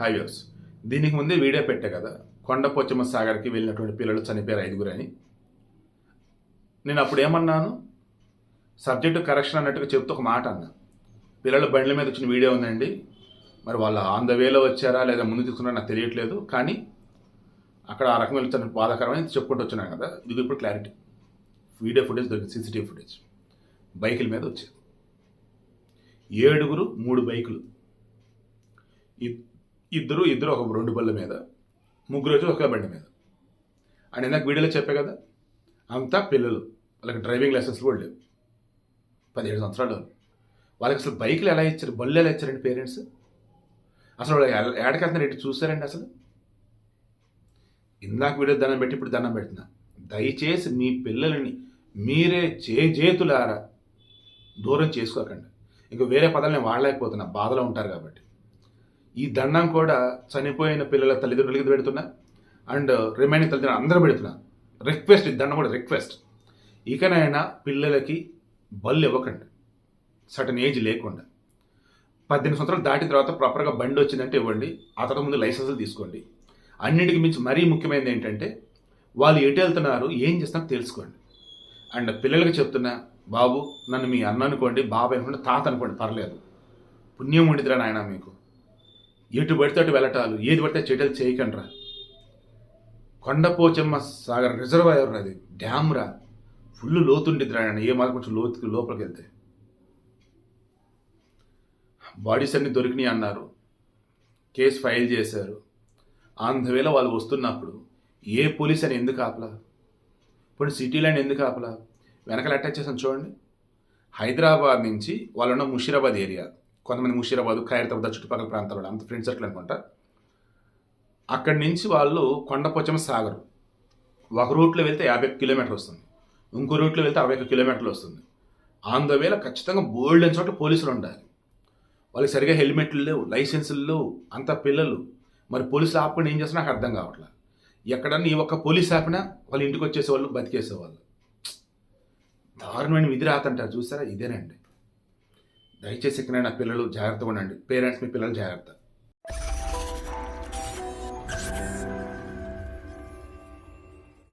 Hi దీనికి ముందే video పెట్టే కదా. కొండపోచమ్మ సాగర్కి వెళ్ళినటువంటి పిల్లలు చనిపోయారు ఐదుగురు అని. నేను అప్పుడు ఏమన్నాను? సబ్జెక్టు కరెక్షన్ అన్నట్టుగా చెప్తూ ఒక మాట అన్నా. పిల్లల బండ్ల మీద వచ్చిన వీడియో ఉందండి. మరి వాళ్ళు ఆన్ ద వేలో వచ్చారా లేదా ముందు తీసుకున్నారా నాకు తెలియట్లేదు. కానీ అక్కడ ఆ రకంగా వచ్చిన బాధాకరమని చెప్పుకుంటూ వచ్చినాను కదా. ఇది ఇప్పుడు క్లారిటీ. వీడియో ఫుటేజ్ దొరికింది సీసీటీవీ ఫుటేజ్. బైకుల మీద వచ్చేది ఏడుగురు మూడు బైకులు. ఇద్దరు ఇద్దరు ఒక రెండు బళ్ళ మీద ముగ్గురు వచ్చి ఒక బండి మీద. అని ఇందాక వీడియోలో చెప్పే కదా అంతా పిల్లలు వాళ్ళకి డ్రైవింగ్ లైసెన్స్ కూడా లేవు. పదిహేడు సంవత్సరాలు వాళ్ళకి అసలు బైకులు ఎలా ఇచ్చారు బళ్ళు ఎలా ఇచ్చారండి పేరెంట్స్? అసలు వాళ్ళు ఎడ- ఏడకెళ్తున్నారు ఎటు చూసారండి అసలు? ఇందాక వీడియో దండం పెట్టి ఇప్పుడు దండం పెడుతున్నా. దయచేసి మీ పిల్లలని మీరే చేతులారా దూరం చేసుకోకండి. ఇంక వేరే పదాలు నేను వాడలేకపోతున్నా బాధలో ఉంటారు కాబట్టి. ఈ దండం కూడా చనిపోయిన పిల్లల తల్లిదండ్రులకి పెడుతున్నా. అండ్ రిమైనింగ్ తల్లిదండ్రులు అందరూ పెడుతున్నా. రిక్వెస్ట్ ఈ దండం కూడా రిక్వెస్ట్ ఇకనైనా పిల్లలకి బళ్ళు ఇవ్వకండి. సటన్ ఏజ్ లేకుండా. పద్దెనిమిది సంవత్సరాలు దాటిన తర్వాత ప్రాపర్గా బండి వచ్చిందంటే ఇవ్వండి. ఆ తర్వాత ముందు లైసెన్సులు తీసుకోండి. అన్నిటికి మించి మరీ ముఖ్యమైనది ఏంటంటే వాళ్ళు ఎటు వెళ్తున్నారు ఏం చేస్తున్నారు తెలుసుకోండి. అండ్ పిల్లలకి చెప్తున్నా బాబు నన్ను మీ అన్న అనుకోండి బాబు అనుకోండి తాత అనుకోండి పర్లేదు. పుణ్యం ఉండిదిరా నాయన మీకు. ఎటు పడితే అటు వెళ్ళటాలు ఏది పడితే చెడ్డలు చేయకండిరా. కొండపోచమ్మ సాగర్ రిజర్వాయర్ అది డ్యామ్ రా. ఫుల్ లోతుండిద్దిరా ఆయన ఏ మాత్రం కొంచెం లోతుకి లోపలికి వెళ్తే బాడీస్ అన్ని దొరికినాయి అన్నారు. కేసు ఫైల్ చేశారు. ఆంధ్రవేళ వాళ్ళు వస్తున్నప్పుడు ఏ పోలీస్ అని ఎందుకు ఆపలా? ఇప్పుడు సిటీలో ఎందుకు ఆపలా? వెనకాల అటాచ్ చేసాను చూడండి. హైదరాబాద్ నుంచి వాళ్ళు ఉన్న ముషీరాబాద్ ఏరియా. కొంతమంది ముషీరాబాద్ ఖైరతాబాద్ చుట్టుపక్కల ప్రాంతాల్లో అంత ఫ్రెండ్ సర్కిల్ అనుకుంటా అక్కడి నుంచి వాళ్ళు కొండపొచ్చమ సాగర్. ఒక రూట్లో వెళ్తే యాభై కిలోమీటర్లు వస్తుంది. ఇంకో రూట్లో వెళ్తే అరవై కిలోమీటర్లు వస్తుంది. ఆన్ ఖచ్చితంగా బోల్డ్ అని చోట్ల పోలీసులు ఉండాలి. వాళ్ళకి సరిగా హెల్మెట్లు లేవు లైసెన్సులు లేవు అంత పిల్లలు. మరి పోలీసులు ఆపకుండా ఏం చేస్తున్నా నాకు అర్థం కావట్లేదు ఎక్కడన్నా ఈ ఒక్క పోలీస్ ఆపినా వాళ్ళ ఇంటికి వచ్చేసేవాళ్ళు బతికేసేవాళ్ళు. దారుణమైన విధి రాతంటారు చూసారా? ఇదేనండి. దయచేసి ఎక్కడైనా పిల్లలు జాగ్రత్తగా ఉండండి. పేరెంట్స్ మీ పిల్లలు జాగ్రత్త.